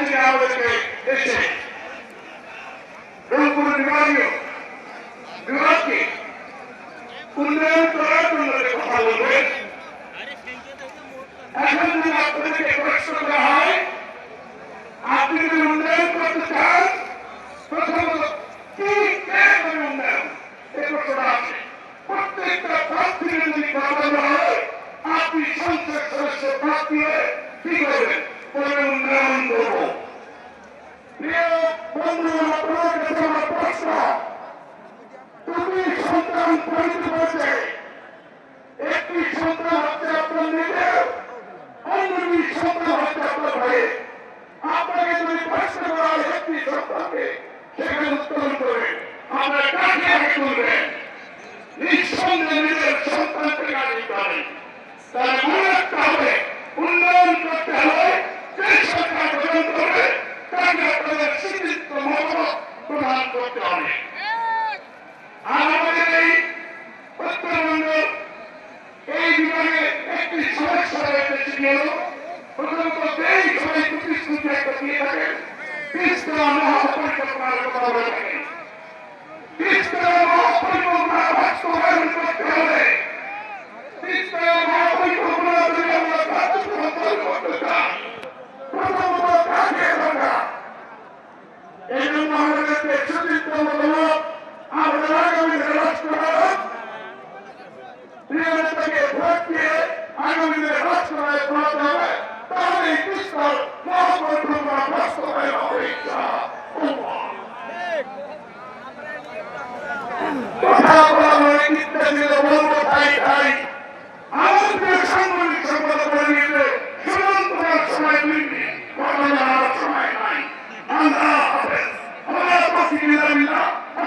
আজকে আমাদেরকে এসে রংপুর বিভাগীয় বিভাগকে উন্নয়ন করার জন্য কথা বলবেন এখন যদি আপনাদেরকে প্রশ্ন করা হয়, আপনি যদি উন্নয়ন করতে চান, প্রথমত প্রত্যেকটা প্রার্থীকে যদি আপনি সংসদ সদস্য প্রার্থী হয়ে কি করবেন বলবেন উন্নয়ন করব প্রিয় বন্ধু আপনার কাছে আমার প্রশ্ন তুমি পরিচিত হচ্ছে একটি সন্তান হচ্ছে আপনার নিজের অন্য দুই সন্তান হচ্ছে আপনার ভাইয়ের আপনাকে যদি প্রশ্ন করা হয় একটি সন্তানকে সেখানে উত্তোলন করবেন আপনার কাছে আগে তুলবেন নিঃসন্দেহে নিজের সন্তানকে দিতে হবে তাহলে মনে রাখতে হবে উন্নয়ন করতে হলে যে সরকার গঠন করবে তাকে আপনাদের স্বীকৃত মতামত প্রদান করতে হবে আর আমাদের এই উত্তরবঙ্গ এই বিভাগে একটি সমস্যা হল প্রথমত এই সবাই প্রতিশ্রুতি একটা দিয়ে থাকেন তিস্তা মহাপরিকল্পনার কথা বলে থাকেন তিস্তা এই জন্য আমাদেরকে সুচিত্র মতামত আমাদের আগামী রাষ্ট্র প্রিয়তাকে ভোট দিয়ে আগামী দিনে রাষ্ট্রবায় পড়াতে হবে তাহলে এই কৃষ্ণর মহাপরিকল্পনা বাস্তবায়ন হবে ইনশাআল্লাহ। কথা বলা মানে চিন্তা ছিল বলব তাই তাই আমাদের সাংবাদিক সম্পদ করে নিতে সুমন্ত সময় দিননি কথা বলার সময় নাই আল্লাহ হাফেজ আল্লাহ পাখি বিল্লাহ